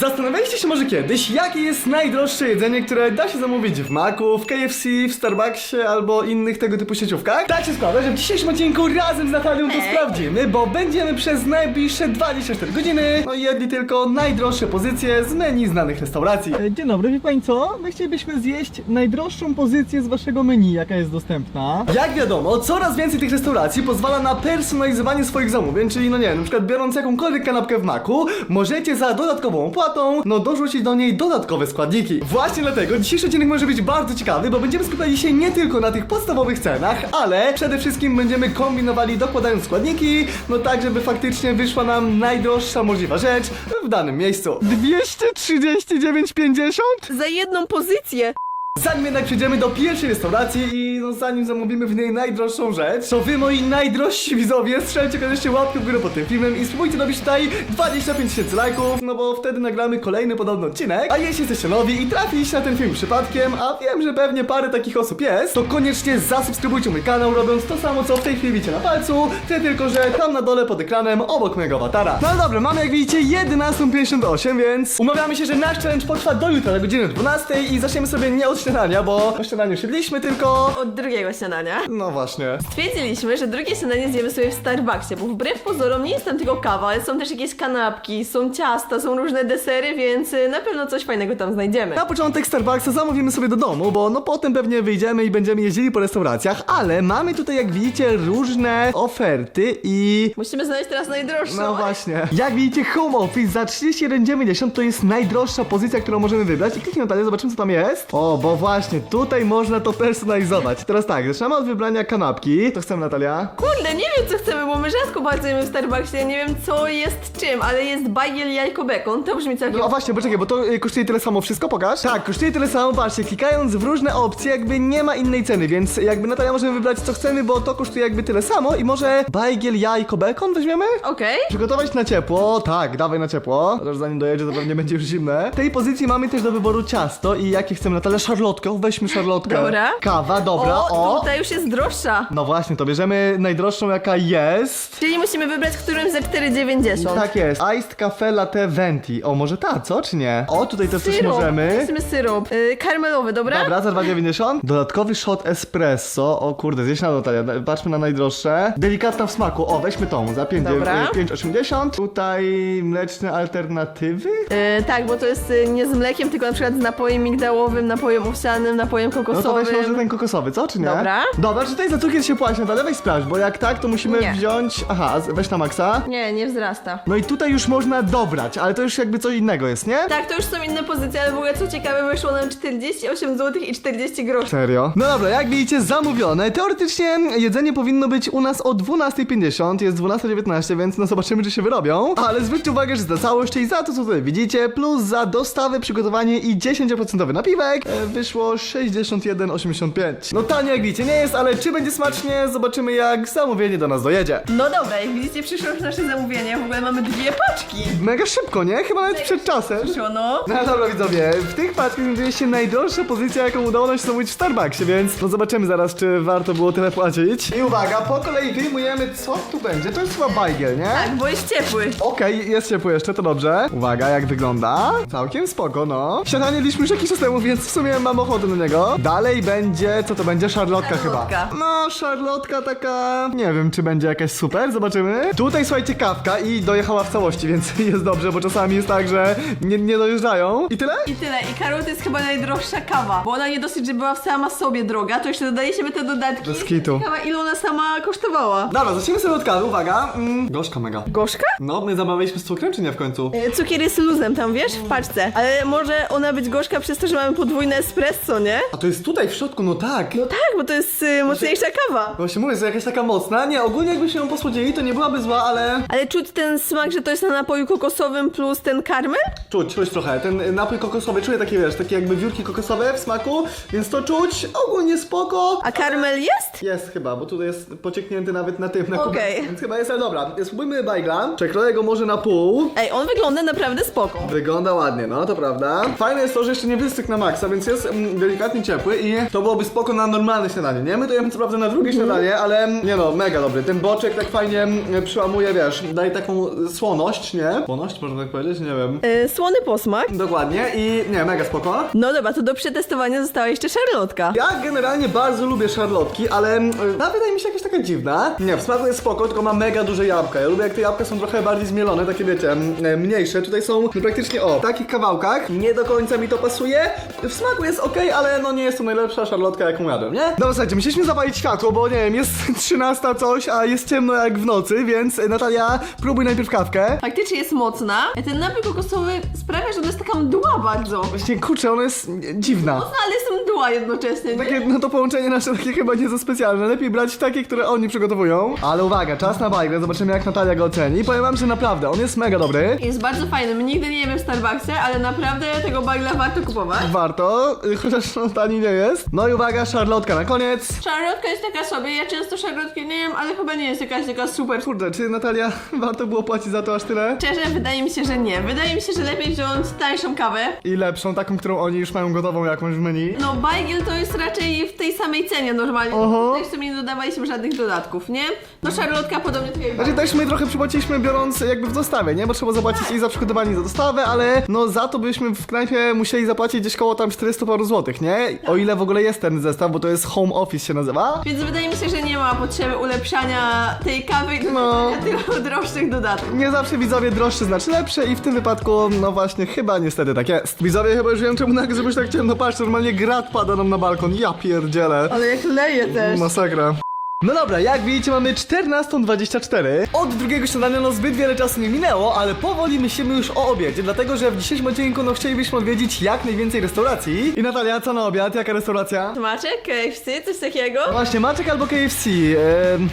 Zastanawialiście się może kiedyś, jakie jest najdroższe jedzenie, które da się zamówić w Macu, w KFC, w Starbucksie albo innych tego typu sieciówkach? Tak się składa, że w dzisiejszym odcinku razem z Natalią to sprawdzimy, bo będziemy przez najbliższe 24 godziny no jedli tylko najdroższe pozycje z menu znanych restauracji. E, Dzień dobry, wie pani co? My chcielibyśmy zjeść najdroższą pozycję z waszego menu, jaka jest dostępna. Jak wiadomo, coraz więcej tych restauracji pozwala na personalizowanie swoich zamówień, czyli no nie wiem, na przykład biorąc jakąkolwiek kanapkę w maku, możecie za dodatkową opłatą, no dorzucić do niej dodatkowe składniki. Właśnie dlatego dzisiejszy odcinek może być bardzo ciekawy, bo będziemy skupiali się nie tylko na tych podstawowych cenach, ale przede wszystkim będziemy kombinowali dokładając składniki, no tak, żeby faktycznie wyszła nam najdroższa możliwa rzecz w danym miejscu. 239,50? Za jedną pozycję. Zanim jednak przejdziemy do pierwszej restauracji i no zanim zamówimy w niej najdroższą rzecz, to wy moi najdrożsi widzowie strzelcie koniecznie łapkę w górę pod tym filmem i spróbujcie dobić tutaj 25 tysięcy lajków, no bo wtedy nagramy kolejny podobny odcinek. A jeśli jesteście nowi i trafiliście na ten film przypadkiem, a wiem, że pewnie parę takich osób jest, to koniecznie zasubskrybujcie mój kanał robiąc to samo co w tej chwili widzicie na palcu, tyle tylko, że tam na dole pod ekranem obok mojego awatara. No dobra, mamy jak widzicie 11.58, więc umawiamy się, że nasz challenge potrwa do jutra na godzinę 12 i zaczniemy sobie nie od śniadania, bo o śniadaniu siedliśmy tylko... Od drugiego śniadania. No właśnie. Stwierdziliśmy, że drugie śniadanie zjemy sobie w Starbucksie, bo wbrew pozorom nie jest tam tylko kawa, ale są też jakieś kanapki, są ciasta, są różne desery, więc y, na pewno coś fajnego tam znajdziemy. Na początek Starbucksa zamówimy sobie do domu, bo no potem pewnie wyjdziemy i będziemy jeździli po restauracjach, ale mamy tutaj jak widzicie różne oferty i... Musimy znaleźć teraz najdroższą. No właśnie. Jak widzicie, Home Office za 31,90 to jest najdroższa pozycja, którą możemy wybrać. I kliknij Natalię, zobaczymy co tam jest. O, bo właśnie, tutaj można to personalizować. Teraz tak, zaczynamy od wybrania kanapki. To chcemy Natalia? Kurde, nie wiem co chcemy, bo my rzadko bardzo jemy w Starbucksie, ja nie wiem co jest czym, ale jest bagiel jajko bekon, to brzmi całkiem... No właśnie, poczekaj, bo to y, kosztuje tyle samo wszystko, pokaż? Tak, kosztuje tyle samo, patrzcie, klikając w różne opcje jakby nie ma innej ceny, więc jakby Natalia możemy wybrać co chcemy, bo to kosztuje jakby tyle samo i może bajgiel, jajko, bekon weźmiemy? Okej. Przygotować na ciepło, tak, dawaj na ciepło. Chociaż zanim dojedzie, to pewnie będzie już zimne. W tej pozycji mamy też do wyboru ciasto i jakie chcemy, Natalia? Szarlotkę, weźmy szarlotkę. Dobra. Kawa, dobra, O, o. tutaj już jest droższa. No właśnie, to bierzemy najdroższą jaka jest. Czyli musimy wybrać którym za 4,90. Tak jest. Iced Cafe Latte Venti. O, może ta, co, czy nie? O, tutaj też coś Syrop. możemy. Chcemy syrop. Yy, karmelowy, dobra? Dobra, za 2,90. Dodatkowy shot espresso. O kurde, zjeść na Natalia. Patrzmy na najdroższe. Delikatna w smaku. O, weźmy tą za 5 Dobra. 5,80. Tutaj mleczne alternatywy. Yy, tak, bo to jest yy, nie z mlekiem, tylko na przykład z napojem migdałowym, napojem owsianym, napojem No to kokosowym. weźmy może ten kokosowy, co, czy nie? Dobra. Dobra, czy tutaj za cukier się płaci? Natalia, weź sprawdź, bo jak tak, to musimy Nie. wziąć... Aha, z- weź na maksa. Nie, nie wzrasta. No i tutaj już można dobrać, ale to już jakby coś innego jest, nie? Tak, to już są inne pozycje, ale w ogóle co ciekawe, wyszło nam 48 zł i 40 groszy. Serio? No dobra, jak widzicie, zamówione. Teoretycznie jedzenie powinno być u nas o 12.50, jest 12.19, więc no zobaczymy, czy się wyrobią. Ale zwróćcie uwagę, że za całość, czyli za to, co tutaj widzicie, plus za dostawę, przygotowanie i 10% napiwek, e, wyszło 61,85. No tanie jak widzicie nie jest, ale czy będzie smacznie, zobaczymy jak zamówienie do nas dojedzie. No dobra, jak widzicie, przyszło już nasze zamówienie. W ogóle mamy dwie paczki. Mega szybko, nie? Chyba nawet przed czasem. Przyszło, no. No dobra widzowie, w tych paczkach znajduje się najdroższa pozycja, jaką udało nam się zamówić w Starbucksie, więc no zobaczymy zaraz, czy warto było tyle płacić. I uwaga, po kolei wyjmujemy, co tu będzie. To jest chyba bajgiel, nie? Tak, bo jest ciepły. Okej, jest ciepły jeszcze, to dobrze. Uwaga, jak wygląda. Całkiem spoko, no. Śniadanie jedliśmy już jakiś czas temu, więc w sumie mam ochotę na niego. Dalej będzie, co to będzie? Szarlotka chyba. Szarlotka. No, szarlotka taka... Nie wiem, czy będzie jakaś super, zobaczymy. Tutaj, słuchajcie, kawka i dojechała w całości, więc jest dobrze, bo czasami jest tak, że nie, nie dojeżdżają. I tyle? I tyle. I Karol to jest chyba najdroższa kawa, bo ona nie dosyć, że była sama sobie droga, to jeszcze dodaliśmy te dodatki. Bez kitu. Ciekawa, ile ona sama kosztowała. Dobra, zacznijmy sobie od kawy, uwaga. Mm, gorzka mega. Gorzka? No, my zamawialiśmy z cukrem, czy nie w końcu? E, Cukier jest luzem tam, wiesz, w paczce. Ale może ona być gorzka przez to, że mamy podwójne espresso, nie? A to jest tutaj w środku, no tak. No tak, bo to jest y, mocniejsza kawa. Właśnie mówię, że jakaś taka mocna. Nie, ogólnie jakbyśmy ją posłodzili, to nie byłaby zła, ale... Ale czuć ten smak, że to jest na napoju kokosowym plus ten karmel? Czuć, czuć trochę. Ten napój kokosowy, czuję takie, wiesz, takie jakby wiórki kokosowe w smaku, więc to czuć. Ogólnie spoko. A karmel jest? Jest chyba, bo tutaj jest pocieknięty nawet na tym, na. Okej. Więc chyba jest, ale dobra. Spróbujmy bajgla. Przekroję go może na pół. Ej, on wygląda naprawdę spoko. Wygląda ładnie, no to prawda. Fajne jest to, że jeszcze nie wystygł na maksa, więc jest mm, delikatnie ciepły i to byłoby spoko na normalne śniadanie, nie? My to jemy co prawda na drugie śniadanie, ale nie no, mega dobry. Ten boczek tak fajnie mm, przyłamuje, wiesz, daje taką słoność, nie? Słoność, można tak powiedzieć? Nie wiem. Y, słony posmak. Dokładnie i nie, mega spoko. No dobra, to do przetestowania została jeszcze szarlotka. Ja generalnie bardzo lubię szarlotki, ale mm, ta wydaje mi się jakaś taka dziwna. Nie, w smaku jest spoko, tylko ma mega duże jabłka. Ja lubię jak te jabłka są trochę bardziej zmielone, takie wiecie, mm, e, mniejsze. Tutaj są no, praktycznie o, w takich kawałkach. Nie do końca mi to pasuje. W smaku jest ok, ale no nie jest to najlepsza szarlotka jaką jadłem, nie? Dobra, słuchajcie, musieliśmy zapalić światło, bo nie wiem, jest 13 coś, a jest ciemno jak w nocy, więc e, Natalia, próbuj najpierw kawkę. Faktycznie jest mocna. Ten napój kokosowy sprawia, że ona jest taka mdła bardzo. Właśnie, kurczę, ona jest e, dziwna. Mocna, ale jest mdła jednocześnie, nie? Takie, no to połączenie nasze takie chyba nie za specjalne. Lepiej brać takie, które oni przygotowują. Ale uwaga, czas na bajkę, zobaczymy jak Natalia go oceni. Powiem wam, że naprawdę, on jest mega dobry. Jest bardzo fajny. My nigdy nie jemy w Starbucksie, ale naprawdę tego bagla warto kupować. Warto, chociaż no, tani nie jest. No i uwaga, szarlotka na koniec. Szarlotka jest taka sobie, ja często szarlotki nie jem, ale chyba nie jest jakaś taka super. Kurde, czy Natalia warto było płacić za to aż tyle? Szczerze, wydaje mi się, że nie. Wydaje mi się, że lepiej wziąć tańszą kawę. I lepszą, taką, którą oni już mają gotową jakąś w menu. No, bajgiel to jest raczej w tej samej cenie normalnie. Oho. Tutaj w sumie nie dodawaliśmy żadnych dodatków, nie? No, szarlotka podobnie tak jak Znaczy też my trochę przypłaciliśmy biorąc jakby w dostawie, nie? Bo trzeba zapłacić i za przygotowanie i za dostawę, ale no za to byśmy w knajpie musieli zapłacić gdzieś koło tam 400 paru złotych, nie? O ile w ogóle jest ten zestaw, bo to jest home office się nazywa. Więc wydaje mi się, że nie ma potrzeby ulepszania tej kawy i No. no. tylko droższych dodatków. Nie zawsze widzowie droższy znaczy lepsze i w tym wypadku, no właśnie, chyba niestety tak jest. Widzowie chyba już wiem czemu nagle zrobić tak ciemno, patrz, normalnie grat pada nam na balkon, ja pierdzielę. Ale jak leje też. Masakra. No dobra, jak widzicie mamy 14.24. Od drugiego śniadania no zbyt wiele czasu nie minęło, ale powoli myślimy już o obiedzie, dlatego że w dzisiejszym odcinku no chcielibyśmy odwiedzić jak najwięcej restauracji. I Natalia, co na obiad? Jaka restauracja? Smaczek, KFC, coś takiego? Właśnie, Maczek albo KFC. Eee,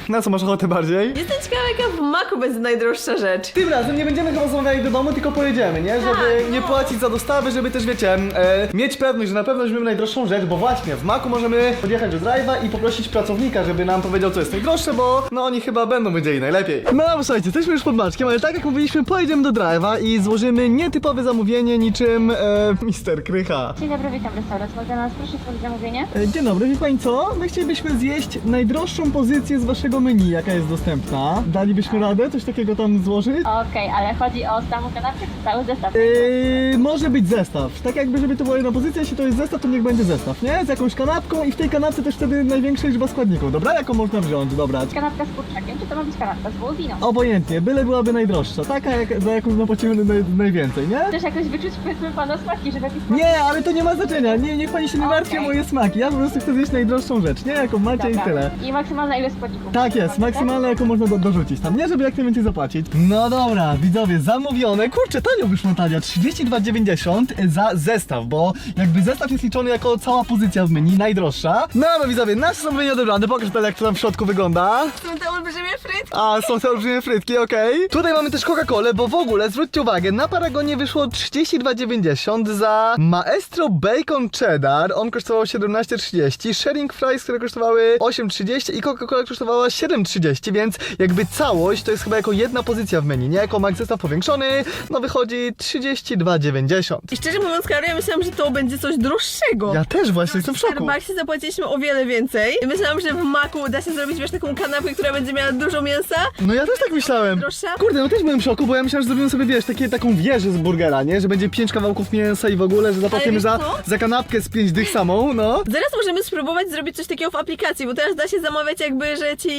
na co masz ochotę bardziej? Jestem ciekawa, jaka w maku będzie najdroższa rzecz. Tym razem nie będziemy chyba zamawiali do domu, tylko pojedziemy, nie? Żeby Tak, nie no. płacić za dostawę, żeby też, wiecie, e, mieć pewność, że na pewno weźmiemy najdroższą rzecz, bo właśnie w Maku możemy podjechać do drive'a i poprosić pracownika, żeby nam powiedział, co jest najdroższe, bo no oni chyba będą wiedzieli najlepiej. No słuchajcie, jesteśmy już pod Maczkiem, ale tak jak mówiliśmy, pojedziemy do drive'a i złożymy nietypowe zamówienie niczym e, Mister Krycha. Dzień dobry, witam w restauracji. Mogę nas prosić o zamówienie? E, Dzień dobry, wie pani co? My chcielibyśmy zjeść najdroższą pozycję z waszego menu, jaka jest dostępna. Dalibyśmy radę coś takiego tam złożyć? Okej, ale chodzi o samą kanapkę czy cały zestaw? Yy, może być zestaw. Tak jakby, żeby to była jedna pozycja, jeśli to jest zestaw, to niech będzie zestaw, nie? Z jakąś kanapką i w tej kanapce też wtedy największa liczba składników, dobra? Jaką można wziąć, dobrać? Kanapka z kurczakiem, czy to ma być kanapka z wołowiną? Obojętnie, byle byłaby najdroższa, taka jak, za jaką zapłacimy naj, najwięcej, nie? Chcesz jakoś wyczuć powiedzmy pana smaki, żeby jakiś Nie, ale to nie ma znaczenia, nie, niech pani się nie martwi o Okej. moje smaki, ja po prostu chcę zjeść najdroższą rzecz, nie? Jaką macie i tyle. I maksymalna ilość składników. Tak jest, maksymalne jaką można do, dorzucić tam, nie? Żeby jak najwięcej zapłacić. No dobra, widzowie, zamówione. Kurczę, tanio wyszło Natalia, 32,90 za zestaw, bo jakby zestaw jest liczony jako cała pozycja w menu, najdroższa. No dobra, widzowie, nasze zamówienie odebrane, pokaż Natalia, jak to w środku wygląda. Są te olbrzymie frytki. A, są te olbrzymie frytki, okej. Tutaj mamy też Coca-Colę, bo w ogóle, zwróćcie uwagę, na Paragonie wyszło 32,90 za Maestro Bacon Cheddar, on kosztował 17,30, Sharing Fries, które kosztowały 8,30 i Coca-Cola kosztowała 7,30, więc jakby całość to jest chyba jako jedna pozycja w menu, nie? Jako max zestaw powiększony, no wychodzi 32,90. I szczerze mówiąc, Karol, ja myślałam, że to będzie coś droższego. Ja też właśnie jestem w W szoku. Starbucksie zapłaciliśmy o wiele więcej. I myślałam, że w maku da się zrobić wiesz taką kanapkę, która będzie miała dużo mięsa. No ja też tak myślałem. Droższa? Kurde, no też byłem w szoku, bo ja myślałem, że zrobimy sobie, wiesz, takie, taką wieżę z burgera, nie? Że będzie pięć kawałków mięsa i w ogóle, że zapłacimy wiesz za, co? za kanapkę z pięć dych samą, no. Zaraz możemy spróbować zrobić coś takiego w aplikacji, bo teraz da się zamawiać jakby, że ci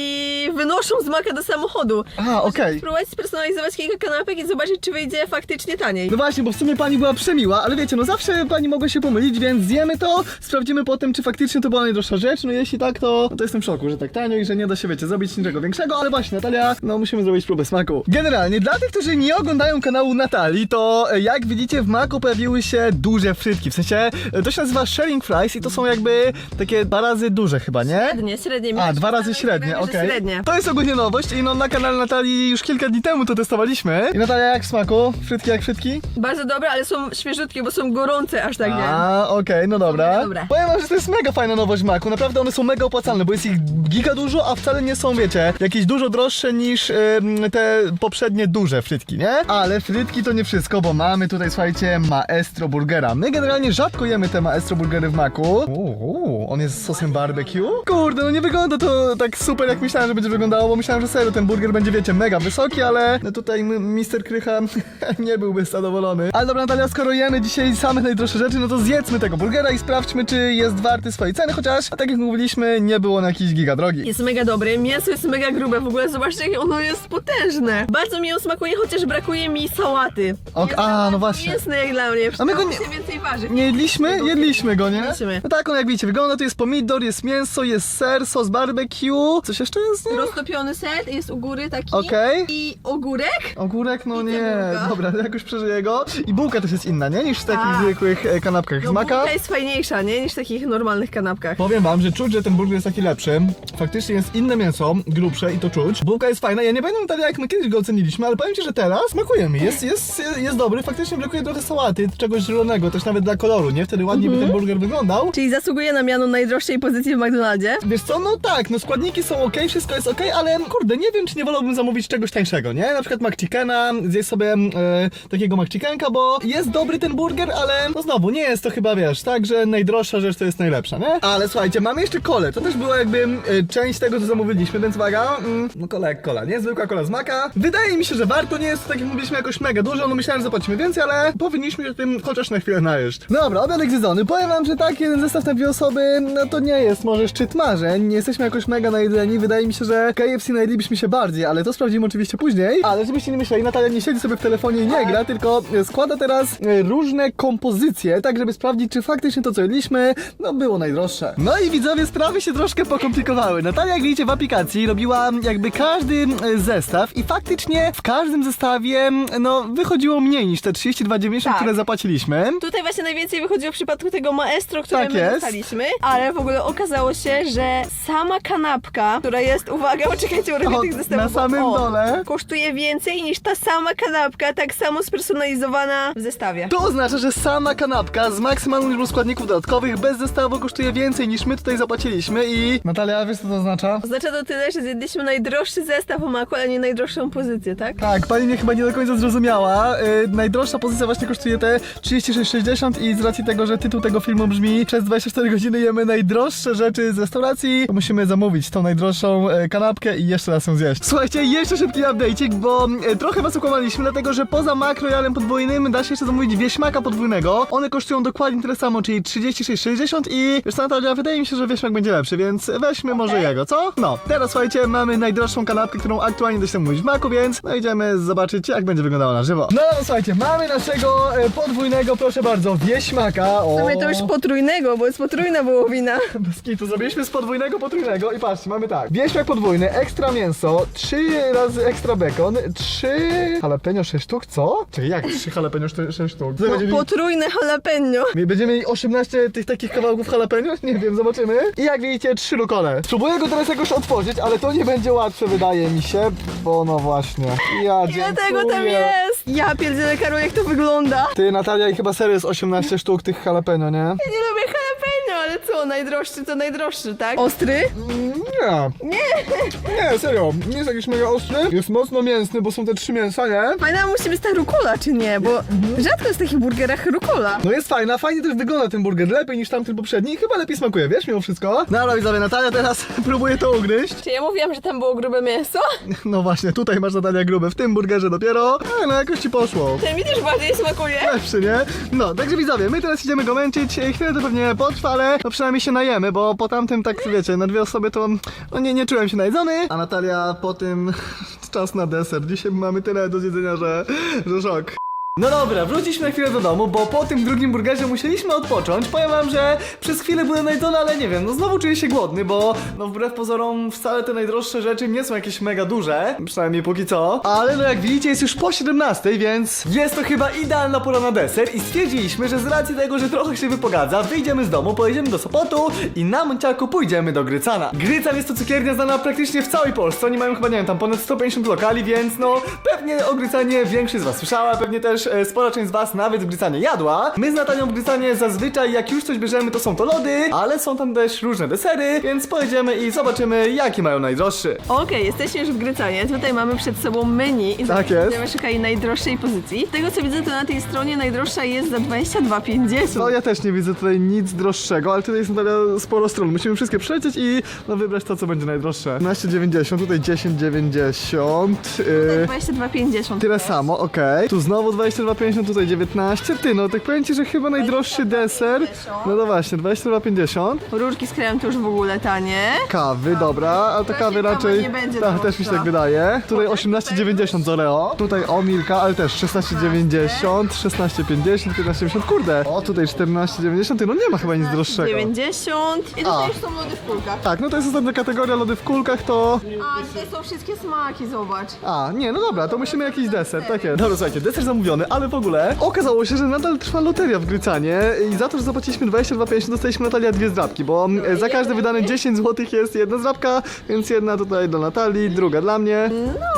wynoszą z maka do samochodu. A, okej. Spróbować spersonalizować kilka kanapek i zobaczyć, czy wyjdzie faktycznie taniej. No właśnie, bo w sumie pani była przemiła, ale wiecie, no zawsze pani mogła się pomylić, więc zjemy to, sprawdzimy potem, czy faktycznie to była najdroższa rzecz, no jeśli tak, to, no to jestem w szoku, że tak tanio i że nie da się, wiecie, zrobić niczego większego, ale właśnie, Natalia, no musimy zrobić próbę smaku. Generalnie, dla tych, którzy nie oglądają kanału Natalii, to e, jak widzicie w maku pojawiły się duże frytki, w sensie, e, to się nazywa sharing fries i to są jakby takie dwa razy duże chyba, nie? Średnie, średnie. A, dwa razy średnie, okej. Średnie. To jest ogólnie nowość i no na kanale Natalii już kilka dni temu to testowaliśmy. I Natalia, jak w smaku? Frytki jak frytki? Bardzo dobre, ale są świeżutkie, bo są gorące aż tak nie. A, okej, no dobra. dobre. Powiem wam, że to jest mega fajna nowość w Macu. Naprawdę one są mega opłacalne, bo jest ich giga dużo, a wcale nie są, wiecie, jakieś dużo droższe niż te poprzednie duże frytki, nie? Ale frytki to nie wszystko, bo mamy tutaj, słuchajcie, maestro burgera. My generalnie rzadko jemy te maestro burgery w maku. Uuu, on jest z sosem barbecue? Kurde, no nie wygląda to tak super, jak myślałem, że będzie wyglądało, bo myślałem, że serio ten burger będzie, wiecie, mega wysoki, ale no tutaj Mister Krycha nie byłby zadowolony. Ale dobra, Natalia, skoro jemy dzisiaj same najdroższe rzeczy, no to zjedzmy tego burgera i sprawdźmy, czy jest warty swojej ceny, chociaż, tak jak mówiliśmy, nie było na jakiś giga drogi. Jest mega dobry, mięso jest mega grube, w ogóle zobaczcie jak ono jest potężne. Bardzo mi on smakuje, chociaż brakuje mi sałaty. Ok, Jest a, no właśnie. Mięsny jak dla mnie, A my go nie- się więcej warzyw. Nie jedliśmy? Jedliśmy go, nie? Jedliśmy. No tak, on jak widzicie, wygląda, to jest pomidor, jest mięso, jest ser, sos barbecue. Coś jeszcze jest, nie? Roztopiony ser, jest u góry taki. Okej. I ogórek. Ogórek, no I nie, cebulka. dobra, jakoś przeżyję go. I bułka też jest inna, nie? Niż w takich Tak. zwykłych e, kanapkach z No maka. bułka jest fajniejsza, nie? Niż w takich normalnych kanapkach. Powiem wam, że czuć, że ten burger jest taki lepszy. Faktycznie jest inne mięso, grubsze i to czuć. Bułka jest fajna. Ja nie pamiętam tak jak my kiedyś go oceniliśmy, ale powiem ci, że teraz smakuje mi. Jest, jest, jest dobry. Faktycznie brakuje trochę sałaty, czegoś zielonego, też nawet dla koloru, nie? Wtedy ładnie by ten burger wyglądał. Czyli zasługuje na miano najdroższej pozycji w McDonaldzie. Wiesz co, no tak, no składniki są ok, wszystko jest ok, ale kurde, nie wiem, czy nie wolałbym zamówić czegoś tańszego, nie? Na przykład McChickena, zjeść sobie e, takiego McChickenka, bo jest dobry ten burger, ale no znowu, nie jest to chyba, wiesz, tak, że najdroższa rzecz to jest najlepsza, nie? Ale słuchajcie, mamy jeszcze kolę, to też była jakby e, część tego, co zamówiliśmy, więc uwaga, mm, no kola jak kola, nie? Zwykła kola z maka. Wydaje mi się, że warto, nie jest to, tak jak mówiliśmy, jakoś mega dużo, no myślałem, że zapłacimy więcej, ale powinniśmy się tym chociaż na chwilę najeść. Dobra, obiadek zjedzony, powiem wam, że tak, jeden zestaw na dwie osoby, no to nie jest może szczyt marzeń, nie jesteśmy jakoś mega najedzeni, wydaje mi się, że KFC najedlibyśmy się bardziej, ale to sprawdzimy oczywiście później. Ale żebyście nie myśleli, Natalia nie siedzi sobie w telefonie i nie gra, tylko e, składa teraz e, różne kompozycje, tak żeby sprawdzić, czy faktycznie to, co jedliśmy, no było najdroższe. No i widzowie, sprawy się troszkę pokomplikowały. Natalia, jak widzicie w aplikacji, robiła jakby każdy e, zestaw i faktycznie w każdym zestawie, no, wychodziło mniej niż te 32,90, Tak. które zapłaciliśmy. Tutaj właśnie najwięcej wychodziło w przypadku tego maestro, które Tak my jest. dostaliśmy, ale w ogóle okazało się, że sama kanapka, która jest, uwaga, poczekajcie, O, tych zestawów. na samym o, dole. Kosztuje więcej niż ta sama kanapka, tak samo spersonalizowana w zestawie. To oznacza, że sama kanapka z maksymalną liczbą składników dodatkowych bez zestawu kosztuje więcej niż my tutaj zapłaciliśmy i... Natalia, wiesz co to oznacza? Oznacza to tyle, że zjedliśmy najdroższy zestaw o maku, ale nie najdroższą pozycję, tak? Tak, pani mnie chyba nie do końca zrozumiała. Yy, najdroższa pozycja właśnie kosztuje te 36,60 i z racji tego, że tytuł tego filmu brzmi przez 24 godziny jemy najdroższe rzeczy z restauracji, to musimy zamówić tą najdroższą e, kanapkę i jeszcze raz ją zjeść. Słuchajcie, jeszcze szybki update'ik, bo e, trochę was okłamaliśmy, dlatego że poza makrojalem podwójnym da się jeszcze zamówić wieśmaka podwójnego. One kosztują dokładnie tyle samo, czyli 36,60 i wiesz co Natalia, wydaje mi się, że wieśmak będzie lepszy, więc weźmy może jego, co? No, teraz słuchajcie, mamy najdroższą kanapkę, którą aktualnie da się zamówić w maku, więc no idziemy zobaczyć jak będzie wyglądała na żywo. No słuchajcie, mamy naszego e, podwójnego, proszę bardzo, wieśmaka. O. Mamy to już potrójnego, bo jest potrójna wołowina. Bez kitu, zrobiliśmy z podwójnego potrójnego i patrzcie, mamy tak. Wieśmak podwójny, ekstra mięso, trzy razy ekstra bekon, trzy jalapeno 6 sztuk, co? Czekaj, jak trzy jalapeno 6 sztuk? No, będziemy, potrójne jalapeno. mi- będziemy mieli 18 tych takich kawałków jalapeno? Nie wiem, zobaczymy. I jak widzicie, trzy lukole. Spróbuję go teraz jakoś otworzyć, ale to nie będzie łatwe, wydaje mi się, bo no właśnie. Ja Ile tego tam dziękuję. jest? Ja pierdzielę, Karol, jak to wygląda. Ty, Natalia, i chyba serio jest 18 sztuk tych jalapeno, nie? Ja nie lubię ale najdroższy to najdroższy, tak? Ostry? Mm, Nie. Nie. Nie, serio. Nie jest jakiś mega ostry. Jest mocno mięsny, bo są te trzy mięsa, nie? Fajna musi być ta rukola, czy nie? Bo rzadko jest w takich burgerach rukola. No jest fajna, fajnie też wygląda ten burger, lepiej niż tamten poprzedni i chyba lepiej smakuje, wiesz, mimo wszystko. No ale widzowie, Natalia teraz próbuje to ugryźć. Czy ja mówiłam, że tam było grube mięso? No właśnie, tutaj masz Natalia grube, w tym burgerze dopiero. E, no jakoś ci poszło. Ten mi też bardziej smakuje. Lepszy, nie? No, także widzowie, my teraz idziemy go męczyć, chwilę to pewnie potrwa, ale no przynajmniej się najemy, bo po tamtym, tak wiecie, na dwie osoby to no nie, nie czułem się najedzony. A Natalia po tym czas na deser. Dzisiaj mamy tyle do zjedzenia, że, że szok. No dobra, wróciliśmy na chwilę do domu, bo po tym drugim burgerze musieliśmy odpocząć. Powiem wam, że przez chwilę byłem najedzony, ale nie wiem, no znowu czuję się głodny, bo no wbrew pozorom wcale te najdroższe rzeczy nie są jakieś mega duże, przynajmniej póki co. Ale no jak widzicie jest już po 17, więc jest to chyba idealna pora na deser i stwierdziliśmy, że z racji tego, że trochę się wypogadza, wyjdziemy z domu, pojedziemy do Sopotu i na Monciaku pójdziemy do Grycana. Grycan jest to cukiernia znana praktycznie w całej Polsce, oni mają chyba, nie wiem, tam ponad 150 lokali, więc no pewnie o Grycanie większość z was słyszała, pewnie też spora część z was nawet w Grycanie jadła. My z Natalią w Grycanie zazwyczaj jak już coś bierzemy, to są to lody, ale są tam też różne desery, więc pojedziemy i zobaczymy, jaki mają najdroższy. Okej, jesteśmy już w Grycanie. Tutaj mamy przed sobą menu i Tak jest. będziemy szukali najdroższej pozycji. Z tego co widzę, to na tej stronie najdroższa jest za 22,50. No ja też nie widzę tutaj nic droższego, ale tutaj jest Natalia sporo stron. Musimy wszystkie przelecieć i no, wybrać to, co będzie najdroższe. 12,90, tutaj 10,90. Yy, 22,50. Tyle samo, okej. Tu znowu 22,50, tutaj 19. Ty, no tak powiem ci, że chyba najdroższy deser. No to właśnie, 22,50. Rurki z kremem to już w ogóle tanie. Kawy, dobra, ale to kawy raczej. nie będzie Tak, droższa. też mi się tak wydaje. Tutaj 18,90 z Oreo. Tutaj o Milka, ale też 16,90, 16,50, 15,50. Kurde. O, tutaj 14,90. Ty, no nie ma chyba nic droższego. 90. I A. tutaj już są lody w kulkach. Tak, no to jest ostatnia kategoria lody w kulkach, to... A, tutaj są wszystkie smaki, zobacz. A, nie, no dobra, to musimy jakiś deser, tak jest. Dobra, słuchajcie, deser zamówiony, ale w ogóle okazało się, że nadal trwa loteria w Grycanie i za to, że zapłaciliśmy 22,50 dostaliśmy Natalia dwie zdrabki, bo e, za każde wydane 10 zł jest jedna zdrabka, więc jedna tutaj dla Natalii, druga dla mnie.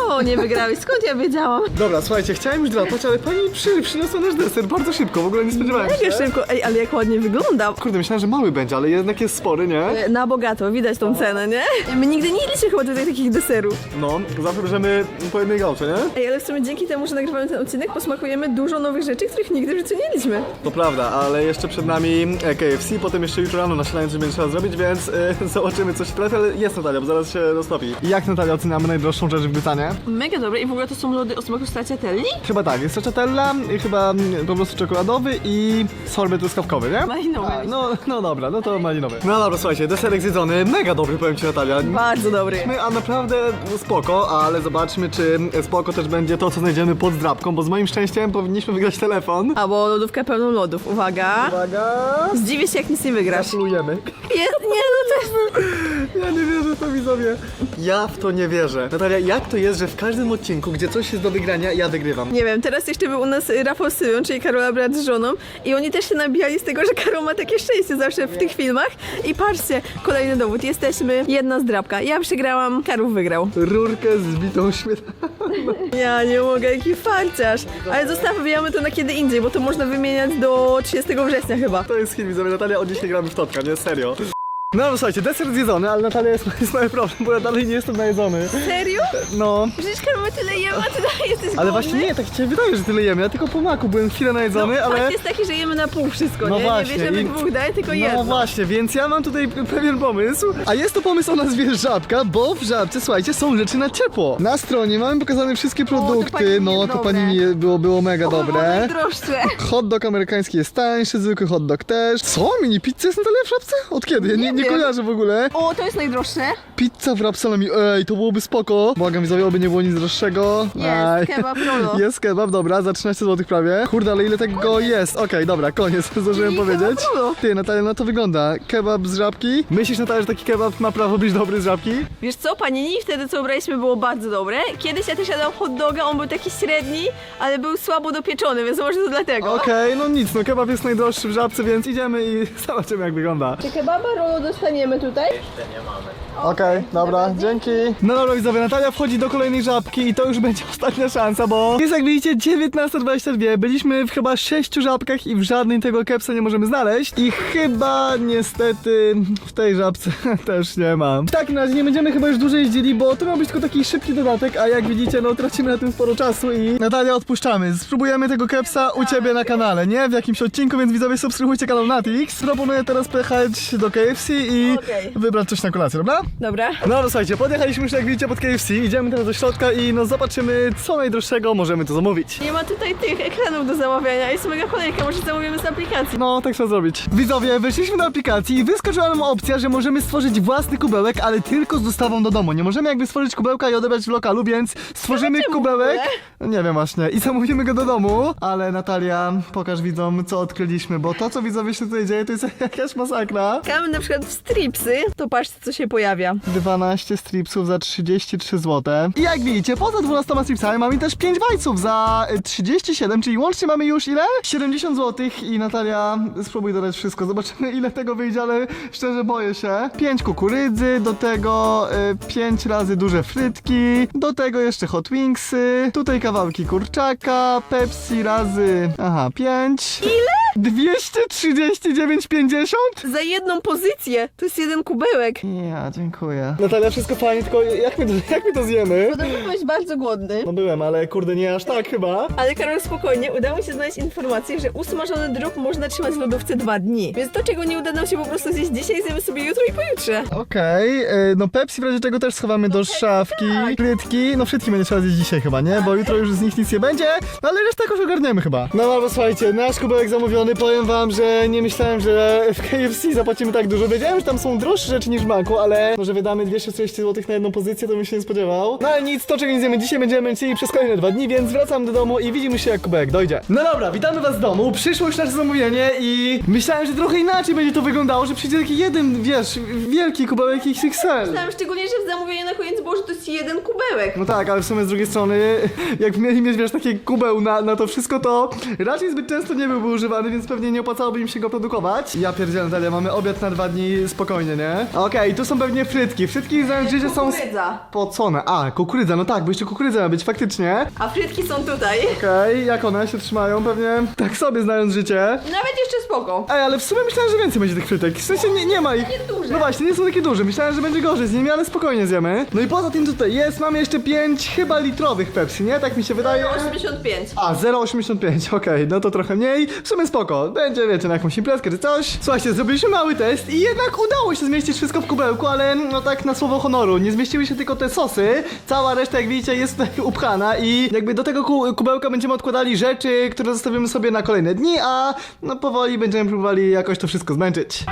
No, nie wygrałeś. Skąd ja wiedziałam? Dobra, słuchajcie, chciałem już drapać, ale pani przy, przyniosła nasz deser bardzo szybko, w ogóle nie spodziewałem Mega się. szybko. Ej, ale jak ładnie wygląda. Kurde, myślałem, że mały będzie, ale jednak jest spory, nie? Na bogato, widać tą cenę, nie? My nigdy nie jedliśmy chyba tutaj takich deserów. No, zawsze bierzemy po jednej gałce, nie? Ej, ale w sumie dzięki temu, że nagrywamy ten odcinek, posmakujemy dużo nowych rzeczy, których nigdy w życiu nie jedliśmy. To prawda, ale jeszcze przed nami e, KFC, potem jeszcze jutro rano na śniadanie będzie trzeba zrobić, więc e, zobaczymy co się trafi, ale jest Natalia, bo zaraz się roztopi. Jak Natalia oceniamy najdroższą rzecz w Grytanie? Mega dobre i w ogóle to są lody o smaku stracciatelli? Chyba tak, jest stracciatella, i chyba mm, po prostu czekoladowy i sorbet truskawkowy, nie? Malinowy. A, no, no dobra, no to malinowy. No dobra, słuchajcie, deserek zjedzony, mega dobry powiem Ci Natalia. Bardzo dobry. My, a naprawdę spoko, ale zobaczmy czy spoko też będzie to co znajdziemy pod zdrabką, bo z moim szczęściem powinniśmy wygrać telefon. Albo lodówkę pełną lodów. Uwaga. Uwaga! Zdziwię się, jak nic nie wygrasz. Gratulujemy. Jest, nie, no to. Ja nie wierzę w to widzowie. Ja w to nie wierzę. Natalia, jak to jest, że w każdym odcinku, gdzie coś jest do wygrania, ja wygrywam? Nie wiem, teraz jeszcze był u nas y, Rafał z czyli Karola brat z żoną i oni też się nabijali z tego, że Karol ma takie szczęście zawsze w tych filmach i patrzcie, kolejny dowód, jesteśmy jedna zdrabka. Ja przegrałam, Karol wygrał. Rurkę z bitą śmietaną. Ja nie mogę, jaki farciarz. Ale zostawiamy to na kiedy indziej, bo to można wymieniać do 30 września chyba. To jest hit, widzowie. Natalia, od dzisiaj gramy w totka, nie? Serio. No, no słuchajcie, deser zjedzony, ale Natalia jest, jest mały problem, bo ja dalej nie jestem najedzony. Serio? No. Przecież ma tyle jemy, a ty dalej jesteś Ale głodny? właśnie nie, tak się wydaje, że tyle jemy. Ja tylko po maku byłem chwilę najedzony, no, ale... Fakt jest taki, że jemy na pół wszystko, No nie? właśnie, Nie bierzemy i- dwóch dań, tylko No jedno. właśnie, więc ja mam tutaj p- pewien pomysł. A jest to pomysł o nazwie Żabka, bo w Żabce, słuchajcie, są rzeczy na ciepło. Na stronie mamy pokazane wszystkie produkty, panini no jest to dobre. panini było, było mega dobre. najdroższe. Hot dog amerykański jest tańszy, zwykły hot dog też. Co? Mini pizza jest Natalia w Żabce? Od kiedy? Ja nie, Nie nie kojarzę w ogóle. O, to jest najdroższe. Pizza w rapsalami, ej, to byłoby spoko. Błagam widzowie, oby nie było nic droższego. Jest, kebab rolo. Jest kebab, dobra, za 13 zł prawie. Kurde, ale ile tego jest? Okej, dobra, koniec, zdążyłem I powiedzieć. kebab rolo. Ty, Natalia, no to wygląda. Kebab z żabki. Myślisz, Natalia, że taki kebab ma prawo być dobry z żabki? Wiesz co, panini wtedy co ubraliśmy było bardzo dobre. Kiedyś ja też jadłam hot doga, on był taki średni, ale był słabo dopieczony, więc może to dlatego. Okej, no nic, no kebab jest najdroższy w żabce, więc idziemy i zobaczymy jak wygląda. Czy kebaba rolo dostaniemy tutaj? Okej, dobra, dzięki. No dobra widzowie, Natalia wchodzi do kolejnej żabki i to już będzie ostatnia szansa, bo jest jak widzicie 19.22, byliśmy w chyba 6 żabkach i w żadnej tego kepsa nie możemy znaleźć i chyba niestety w tej żabce też nie ma. W takim razie nie będziemy chyba już dłużej jeździli, bo to miał być tylko taki szybki dodatek, a jak widzicie no tracimy na tym sporo czasu i Natalia odpuszczamy. Spróbujemy tego kepsa u ciebie na kanale, nie? W jakimś odcinku, więc widzowie subskrybujcie kanał Natix. Proponuję teraz pojechać do KFC i Okej. wybrać coś na kolację, dobra? Dobra. No no słuchajcie, podjechaliśmy już jak widzicie pod KFC, idziemy teraz do środka i no zobaczymy co najdroższego możemy tu zamówić. Nie ma tutaj tych ekranów do zamawiania, jest mega kolejka, może zamówimy z aplikacji. No, tak trzeba zrobić. Widzowie, weszliśmy do aplikacji i wyskoczyła nam opcja, że możemy stworzyć własny kubełek, ale tylko z dostawą do domu. Nie możemy jakby stworzyć kubełka i odebrać w lokalu, więc stworzymy w kubełek. Nie wiem właśnie. I zamówimy go do domu. Ale Natalia, pokaż widzom, co odkryliśmy, bo to, co widzowie się tutaj dzieje, to jest jakaś masakra. Szukamy na przykład w stripsy, to patrzcie co się pojawia. 12 stripsów za 33 zł. I jak widzicie, poza 12 stripsami mamy też 5 bajców za y, 37, czyli łącznie mamy już ile? 70 zł i Natalia, spróbuj dodać wszystko, zobaczymy ile tego wyjdzie, ale szczerze boję się. 5 kukurydzy, do tego 5 razy duże frytki, do tego jeszcze hot wingsy, tutaj kawałki kurczaka, Pepsi razy, aha, 5. Ile? 239,50? Za jedną pozycję, to jest jeden kubełek. Ja, dziękuję. Natalia, wszystko fajnie, tylko jak my to, jak my to zjemy? Podobno byłeś bardzo głodny. No byłem, ale kurde, nie aż tak chyba. Ale Karol, spokojnie, udało mi się znaleźć informację, że usmażony drób można trzymać w lodówce dwa dni. Więc to, czego nie uda nam się po prostu zjeść dzisiaj, zjemy sobie jutro i pojutrze. Okej, y, no Pepsi w razie czego też schowamy do szafki. tak. Frytki, no frytki będzie trzeba zjeść dzisiaj chyba, nie? Bo jutro już z nich nic nie będzie, no ale resztę jakoś ogarniemy chyba. No albo słuchajcie, nasz kubełek zamówiony, powiem wam, że nie myślałem, że w KFC zapłacimy tak dużo. Wiedziałem, że tam są droższe rzeczy niż w ale może wydamy 240 zł na jedną pozycję, to bym się nie spodziewał. No ale nic, to czego nie zjemy dzisiaj będziemy męczyli przez kolejne dwa dni, więc wracam do domu i widzimy się jak kubełek dojdzie. No dobra, witamy was w domu, przyszło już nasze zamówienie i myślałem, że trochę inaczej będzie to wyglądało, że przyjdzie taki jeden, wiesz, wielki kubełek XXL. Myślałam szczególnie, że w zamówieniu na koniec było, że to jest jeden kubełek. No tak, ale w sumie z drugiej strony, jak mieli mieć, wiesz, takie kubeł na, na to wszystko, to raczej zbyt często nie byłby używany, więc pewnie nie opłacałoby im się go produkować. Ja pierdzielę, Dalia, mamy obiad na dwa dni, spokojnie, nie? Okej, tu są pewnie frytki. Frytki zamiast życie są Kukurydza. spocone. A, kukurydza, no tak, bo jeszcze kukurydza ma być, faktycznie. A frytki są tutaj. Okej, jak one się trzymają? Pewnie tak sobie znając życie. Nawet jeszcze spoko. Ej, ale w sumie myślałem, że więcej będzie tych frytek. W sensie nie, nie ma ich. Takie duże. No właśnie, nie są takie duże. Myślałem, że będzie gorzej z nimi, ale spokojnie zjemy. No i poza tym tutaj jest, mamy jeszcze 5 chyba litrowych Pepsi, nie? Tak mi się wydaje. 85. A, 0,85, okej, no to trochę mniej. W sumie spoko, będzie, wiecie, na jakąś imprezkę czy coś. Słuchajcie, zrobiliśmy mały test i jednak udało się zmieścić wszystko w kubełku, ale no tak na słowo honoru, nie zmieściły się tylko te sosy. Cała reszta, jak widzicie, jest tutaj upchana i jakby do tego ku kubełka będziemy odkładali rzeczy, które zostawimy sobie na kolejne dni, a no powoli będziemy próbowali jakoś to wszystko zmęczyć.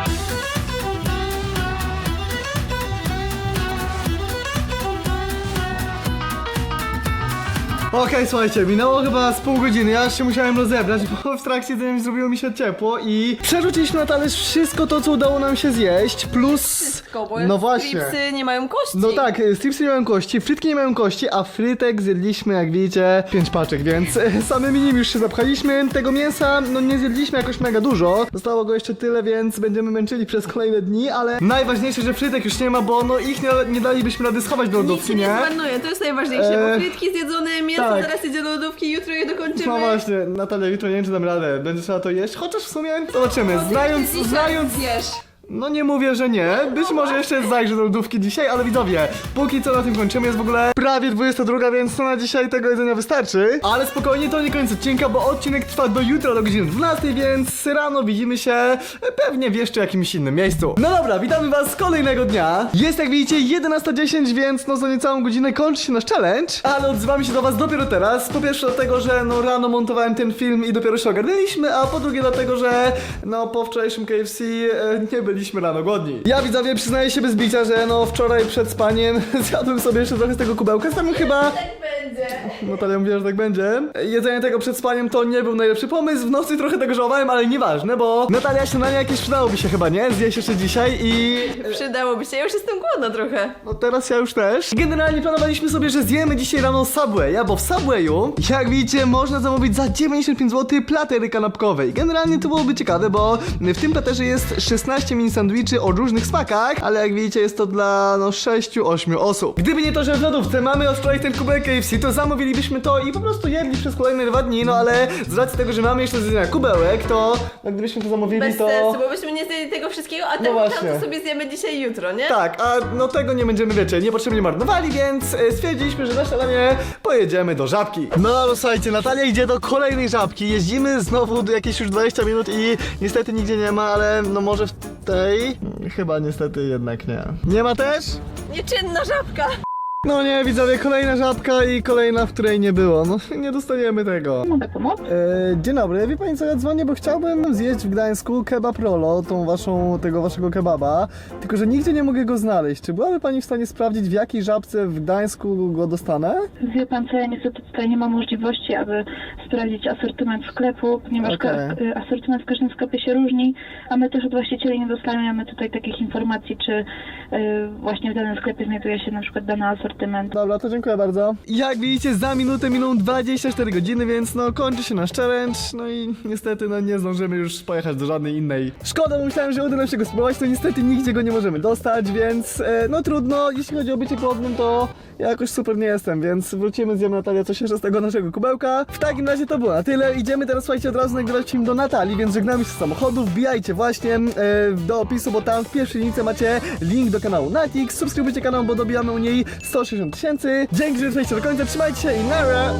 Okej, słuchajcie, minęło chyba z pół godziny, ja się musiałem rozebrać, bo w trakcie jedzenia zrobiło mi się ciepło i przerzuciliśmy na talerz wszystko to, co udało nam się zjeść, plus... Wszystko, bo No właśnie. stripsy nie mają kości. No tak, y, stripsy nie mają kości, frytki nie mają kości, a frytek zjedliśmy, jak widzicie, pięć paczek, więc e, samymi nimi już się zapchaliśmy. Tego mięsa, no nie zjedliśmy jakoś mega dużo. Zostało go jeszcze tyle, więc będziemy męczyli przez kolejne dni, ale najważniejsze, że frytek już nie ma, bo no ich nie, nie dalibyśmy rady schować do Nic lodówki, się nie nie? zmarnuje, to jest najważniejsze, Eee, bo frytki zjedzone, mięso tak. teraz idzie do lodówki, jutro je dokończymy. No właśnie, Natalia, jutro nie wiem, czy dam radę. Będzie trzeba to jeść, chociaż w sumie zobaczymy. Znając, Dzisiaj znając... Zjesz. No nie mówię, że nie. Być może jeszcze zajrzę do lodówki dzisiaj, ale widzowie, póki co na tym kończymy. Jest w ogóle prawie 22, więc na dzisiaj tego jedzenia wystarczy. Ale spokojnie, to nie koniec odcinka, bo odcinek trwa do jutra do godziny 12, więc rano widzimy się pewnie w jeszcze jakimś innym miejscu. No dobra, witamy was z kolejnego dnia. Jest jak widzicie 11.10, więc no za niecałą godzinę kończy się nasz challenge. Ale odzywamy się do was dopiero teraz. Po pierwsze dlatego, że no rano montowałem ten film i dopiero się ogarnęliśmy, a po drugie dlatego, że no po wczorajszym KFC e, nie byliśmy rano głodni. Ja widzowie przyznaję się bez bicia, że no wczoraj przed spaniem zjadłem sobie jeszcze trochę z tego kubełka. Tam chyba... Będzie. Natalia mówiła, że tak będzie. Jedzenie tego przed spaniem to nie był najlepszy pomysł. W nocy trochę tego żałowałem, ale nieważne, bo Natalia śniadanie jakieś przydałoby się chyba, nie? Zjeść jeszcze dzisiaj i... Przydałoby się, ja już jestem głodna trochę. No teraz ja już też. Generalnie planowaliśmy sobie, że zjemy dzisiaj rano Subwaya, bo w Subwayu, jak widzicie, można zamówić za 95 zł platery kanapkowej. Generalnie to byłoby ciekawe, bo w tym platerze jest 16 mini sandwiczy o różnych smakach, ale jak widzicie jest to dla no 6-8 osób. Gdyby nie to, że w lodówce mamy od wczoraj ten kubek KFC, to zamówilibyśmy to i po prostu jedli przez kolejne dwa dni, no ale z racji tego, że mamy jeszcze do zjedzenia kubełek, to no, gdybyśmy to zamówili, Bez to... sensu, bo byśmy nie zjedli tego wszystkiego, a tam, właśnie. tam to sobie zjemy dzisiaj jutro, nie? Tak, a no tego nie będziemy, wiecie, niepotrzebnie marnowali, więc e, stwierdziliśmy, że na śniadanie pojedziemy do Żabki. No ale słuchajcie, Natalia idzie do kolejnej Żabki, jeździmy znowu do jakieś już 20 minut i niestety nigdzie nie ma, ale no może w tej? Chyba niestety jednak nie. Nie ma też? Nieczynna żabka. No nie, widzowie, kolejna żabka i kolejna, w której nie było. No, nie dostaniemy tego. Mogę pomóc? E, dzień dobry, wie pani co, ja dzwonię, bo chciałbym zjeść w Gdańsku kebab rolo, tą waszą, tego waszego kebaba, tylko że nigdzie nie mogę go znaleźć. Czy byłaby pani w stanie sprawdzić, w jakiej żabce w Gdańsku go dostanę? Wie pan co, ja niestety tutaj nie mam możliwości, aby sprawdzić asortyment sklepu, ponieważ ka- y, asortyment w każdym sklepie się różni, a my też od właścicieli nie dostajemy tutaj takich informacji, czy y, właśnie w danym sklepie znajduje się na przykład dany asortyment. Dobra, to dziękuję bardzo. Jak widzicie, za minutę miną 24 godziny, więc no kończy się nasz challenge, no i niestety no nie zdążymy już pojechać do żadnej innej. Szkoda, bo myślałem, że uda nam się go spróbować, to niestety nigdzie go nie możemy dostać, więc e, no trudno, jeśli chodzi o bycie głodnym, to ja jakoś super nie jestem, więc wrócimy, zjemy Natalia coś jeszcze z tego naszego kubełka. W takim razie to było na tyle, idziemy teraz, słuchajcie, od razu nagrywać film do Natalii, więc żegnamy się z samochodu, wbijajcie właśnie e, do opisu, bo tam w pierwszej linijce macie link do kanału Natix, subskrybujcie kanał, bo dobijamy u niej 160 tysięcy. Dzięki, że trwaliście do końca, trzymajcie się i nara!